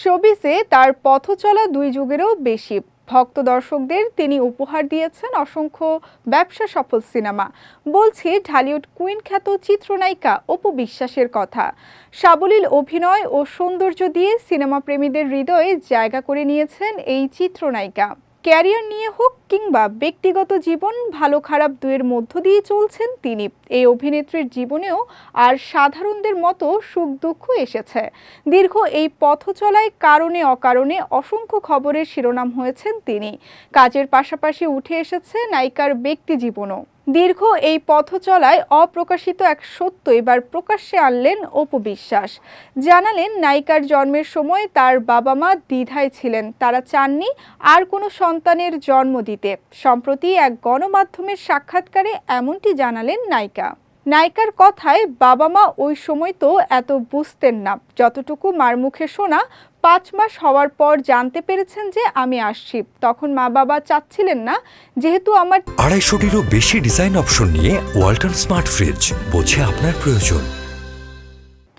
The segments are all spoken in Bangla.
শোবিসে তার পথ চলা দুই যুগেরও বেশি। ভক্ত দর্শকদের তিনি উপহার দিয়েছেন অসংখ্য ব্যবসা সফল সিনেমা। বলছি ঢালিউড কুইন খ্যাত চিত্রনায়িকা অপু বিশ্বাসের কথা। সাবলীল অভিনয় ও সৌন্দর্য দিয়ে সিনেমা প্রেমীদের হৃদয়ে জায়গা করে নিয়েছেন এই চিত্রনায়িকা। ক্যারিয়ার নিয়ে হোক কিংবা ব্যক্তিগত জীবন, ভালো খারাপ দুয়ের মধ্য দিয়ে চলছেন তিনি। এই অভিনেত্রীর জীবনেও আর সাধারণদের মতো সুখ দুঃখ এসেছে। দীর্ঘ এই পথ চলায় কারণে অকারণে অসংখ্য খবরের শিরোনাম হয়েছেন তিনি। কাজের পাশাপাশি উঠে এসেছে নায়িকার ব্যক্তি জীবনও। দীর্ঘ এই পথ চলায় অপ্রকাশিত এক সত্য এবার প্রকাশ্যে আনলেন অপু বিশ্বাস। জানালেন, নায়িকার জন্মের সময় তার বাবা মা দ্বিধায় ছিলেন, তারা চাননি আর কোনো সন্তানের জন্ম দিতে। সম্প্রতি এক গণমাধ্যমের সাক্ষাৎকারে এমনটি জানালেন নায়িকা। নায়িকার কথায় বাবা মা ওই সময় তো এত বুঝতেন না। যতটুকু মার মুখে শোনা পাঁচ মাস হওয়ার পর জানতে পেরেছেন যে আমি আসছি তখন মা বাবা চাচ্ছিলেন না যেহেতু আমার আড়াইশোটিরও বেশি ডিজাইন অপশন নিয়ে ওয়ালটন স্মার্ট ফ্রিজ বোঝে আপনার প্রয়োজন।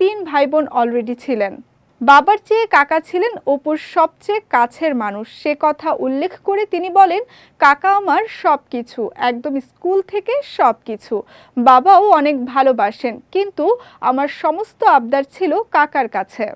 তিন ভাই বোন অলরেডি ছিলেন। বাবার চেয়ে কাকা ছিলেন অপুর সবচেয়ে কাছের মানুষ। সে কথা উল্লেখ করে তিনি বলেন, কাকা আমার সব কিছু একদম স্কুল থেকে সব কিছু বাবাও অনেক ভালোবাসেন, কিন্তু আমার সমস্ত আবদার ছিল কাকার কাছে।